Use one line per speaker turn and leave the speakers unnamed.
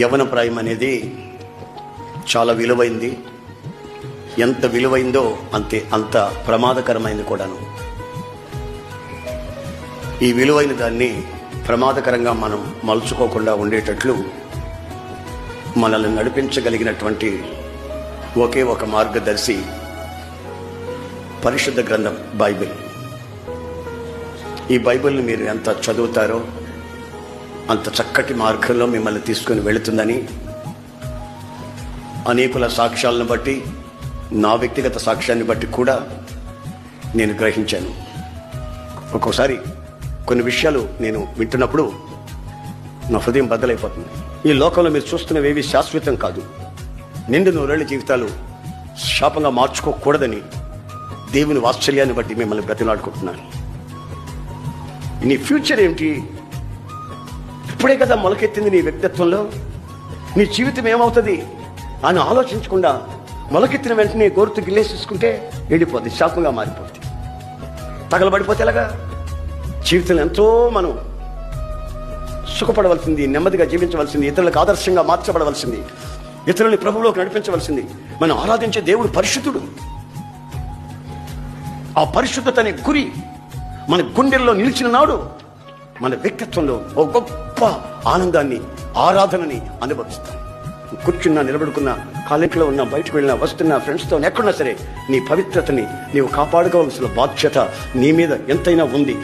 యవన ప్రాయం అనేది చాలా విలువైంది. ఎంత విలువైందో అంతే అంత ప్రమాదకరమైంది కూడాను. ఈ విలువైన దాన్ని ప్రమాదకరంగా మనం మలుచుకోకుండా ఉండేటట్లు మనల్ని నడిపించగలిగినటువంటి ఒకే ఒక మార్గదర్శి పరిశుద్ధ గ్రంథం బైబిల్. ఈ బైబిల్ని మీరు ఎంత చదువుతారో అంత చక్కటి మార్గంలో మిమ్మల్ని తీసుకుని వెళుతుందని అనేకుల సాక్ష్యాలను బట్టి నా వ్యక్తిగత సాక్ష్యాన్ని బట్టి కూడా నేను గ్రహించాను. ఒక్కోసారి కొన్ని విషయాలు నేను వింటున్నప్పుడు నా హృదయం బద్దలైపోతుంది. ఈ లోకంలో మీరు చూస్తున్నవేవి శాశ్వతం కాదు. నిండు నూరేళ్ళ జీవితాలు శాపంగా మార్చుకోకూడదని దేవుని వాత్సల్యాన్ని బట్టి మిమ్మల్ని బ్రతిలాడుకుంటున్నాను నీ ఫ్యూచర్ ఏమిటి? ఇప్పుడే కదా మొలకెత్తింది నీ వ్యక్తిత్వంలో. నీ జీవితం ఏమవుతుంది అని ఆలోచించకుండా మొలకెత్తిన వెంటనే గోరుతు గిల్లేసేసుకుంటే ఎండిపోద్ది శాపంగా మారిపోద్ది. తగలబడిపోతే ఎలాగా? జీవితంలో ఎంతో మనం సుఖపడవలసింది నెమ్మదిగా జీవించవలసింది ఇతరులకు ఆదర్శంగా మార్చబడవలసింది ఇతరులని ప్రభువులోకి నడిపించవలసింది. మనం ఆరాధించే దేవుడు పరిశుద్ధుడు. ఆ పరిశుద్ధత అనే గురి మన గుండెల్లో నిలిచిన నాడు మన వ్యక్తిత్వంలో ఓ గొప్ప ఆనందాన్ని ఆరాధనని అనుభవిస్తాం కూర్చున్నా నిలబడుకున్నా కాలేజీలో ఉన్నా బయటకు వెళ్ళినా వస్తున్నా ఫ్రెండ్స్తో ఎక్కడున్నా సరే నీ పవిత్రతని నీవు కాపాడుకోవాల్సిన బాధ్యత నీ మీద ఎంతైనా ఉంది.